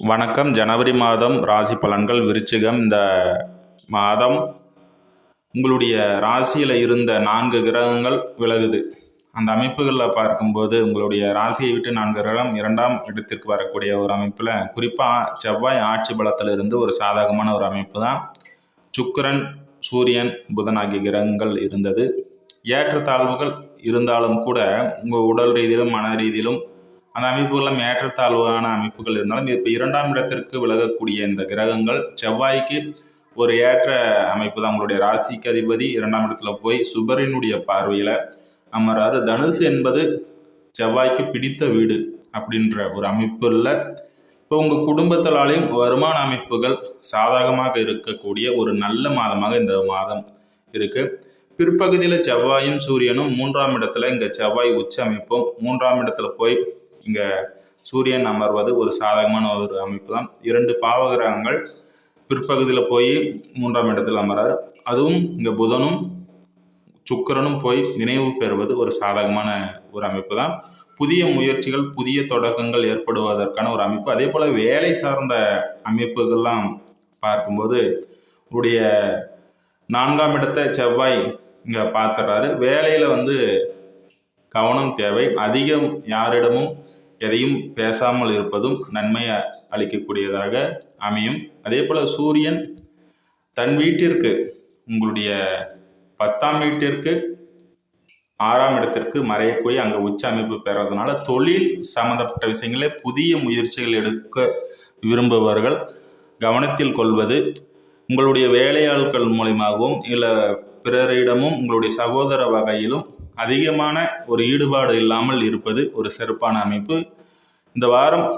வணக்கம். ஜனவரி மாதம் ராசி பலன்கள் விருச்சிகம். இந்த மாதம் உங்களுடைய ராசியில் இருந்த நான்கு கிரகங்கள் விலகுது. அந்த அமைப்புகளில் பார்க்கும்போது உங்களுடைய ராசியை விட்டு நான்கு கிரகம் இரண்டாம் இடத்திற்கு வரக்கூடிய ஒரு அமைப்பில் குறிப்பாக செவ்வாய் ஆட்சி பலத்தில் இருந்து ஒரு சாதகமான ஒரு அமைப்பு தான். சுக்கரன் சூரியன் புதன் ஆகிய கிரகங்கள் இருந்தது. ஏற்றத்தாழ்வுகள் இருந்தாலும் கூட உங்கள் உடல் ரீதியிலும் மன ரீதியிலும் அந்த அமைப்புகளும் ஏற்றத்தாழ்வான அமைப்புகள் இருந்தாலும் இப்போ இரண்டாம் இடத்திற்கு விலகக்கூடிய இந்த கிரகங்கள் செவ்வாய்க்கு ஒரு ஏற்ற அமைப்பு தான் உங்களுடைய ராசிக்கு அதிபதி இரண்டாம் இடத்துல போய் சுபரினுடைய பார்வையில் அமராறு தனுசு என்பது செவ்வாய்க்கு பிடித்த வீடு அப்படின்ற ஒரு அமைப்புல இப்போ உங்கள் குடும்பத்திலாலையும் வருமான அமைப்புகள் சாதகமாக இருக்கக்கூடிய ஒரு நல்ல மாதமாக இந்த மாதம் இருக்குது பிற்பகுதியில் செவ்வாயும் சூரியனும் மூன்றாம் இடத்துல இங்கே செவ்வாய் உச்ச அமைப்பும் மூன்றாம் இடத்துல போய் இங்கே சூரியன் அமர்வது ஒரு சாதகமான ஒரு அமைப்பு தான் இரண்டு பாவகிரகங்கள் பிற்பகுதியில் போய் மூன்றாம் இடத்தில் அமரார். அதுவும் இங்கே புதனும் சுக்கிரனும் போய் நினைவு பெறுவது ஒரு சாதகமான ஒரு அமைப்பு தான் புதிய முயற்சிகள் புதிய தொடக்கங்கள் ஏற்படுவதற்கான ஒரு அமைப்பு. அதே போல் வேலை சார்ந்த அமைப்புகள்லாம் பார்க்கும்போது உடைய நான்காம் இடத்தை செவ்வாய் இங்கே பார்த்துறாரு. வேலையில் வந்து கவனம் தேவை. அதிகம் யாரிடமும் எதையும் பேசாமல் இருப்பதும் நன்மையை அளிக்கக்கூடியதாக அமையும். அதே போல் சூரியன் தன் வீட்டிற்கு உங்களுடைய பத்தாம் வீட்டிற்கு ஆறாம் இடத்திற்கு மறையக்கூடிய அங்கே உச்ச அமைப்பு பெறதுனால தொழில் சம்மந்தப்பட்ட விஷயங்களே புதிய முயற்சிகள் எடுக்க விரும்புபவர்கள் கவனத்தில் கொள்வது உங்களுடைய வேலையாட்கள் மூலியமாகவும் இல்லை பிறரிடமும் உங்களுடைய சகோதர வகையிலும் அதிகமான ஒரு ஈடுபாடு இல்லாமல் இருப்பது ஒரு சிறப்பான அமைப்பு. இந்த வாரம்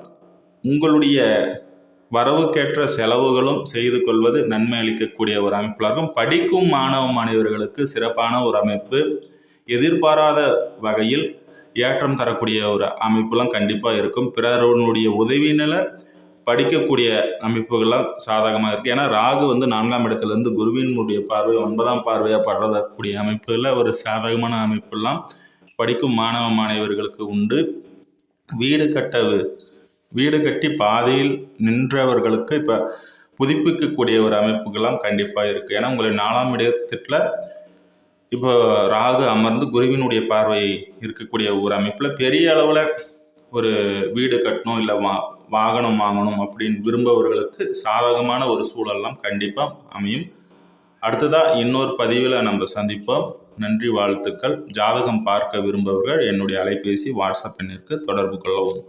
உங்களுடைய வரவுக்கேற்ற செலவுகளும் செய்து கொள்வது நன்மை அளிக்கக்கூடிய ஒரு அமைப்பில் இருக்கும் படிக்கும் மாணவ மாணவர்களுக்கு சிறப்பான ஒரு அமைப்பு. எதிர்பாராத வகையில் ஏற்றம் தரக்கூடிய ஒரு அமைப்புலாம் கண்டிப்பாக இருக்கும். பிறருடைய உதவியினால் படிக்கக்கூடிய அமைப்புகள்லாம் சாதகமாக இருக்குது ஏன்னா ராகு வந்து நான்காம் இடத்துலேருந்து குருவினுடைய பார்வை ஒன்பதாம் பார்வையாக படுறதக்கூடிய அமைப்புகளில் ஒரு சாதகமான அமைப்புலாம் படிக்கும் மாணவ மாணவர்களுக்கு உண்டு. வீடு கட்டவு வீடு கட்டி பாதையில் நின்றவர்களுக்கு இப்போ புதுப்பிக்கக்கூடிய ஒரு அமைப்புகள்லாம் கண்டிப்பாக இருக்குது ஏன்னா உங்களுடைய நாலாம் இடத்துல இப்போ ராகு அமர்ந்து குருவினுடைய பார்வை இருக்கக்கூடிய ஒரு அமைப்பில் பெரிய அளவில் ஒரு வீடு கட்டணும் இல்லை வா வாகனம் வாங்கணும் அப்படின்னு விரும்பவர்களுக்கு சாதகமான ஒரு சூழல்லாம் கண்டிப்பாக அமையும். அடுத்ததாக இன்னொரு பதிவில் நம்ம சந்திப்போம். நன்றி வாழ்த்துக்கள். ஜாதகம் பார்க்க விரும்பவர்கள் என்னுடைய அலைபேசி வாட்ஸ்அப் எண்ணிற்கு தொடர்பு கொள்ளவும்.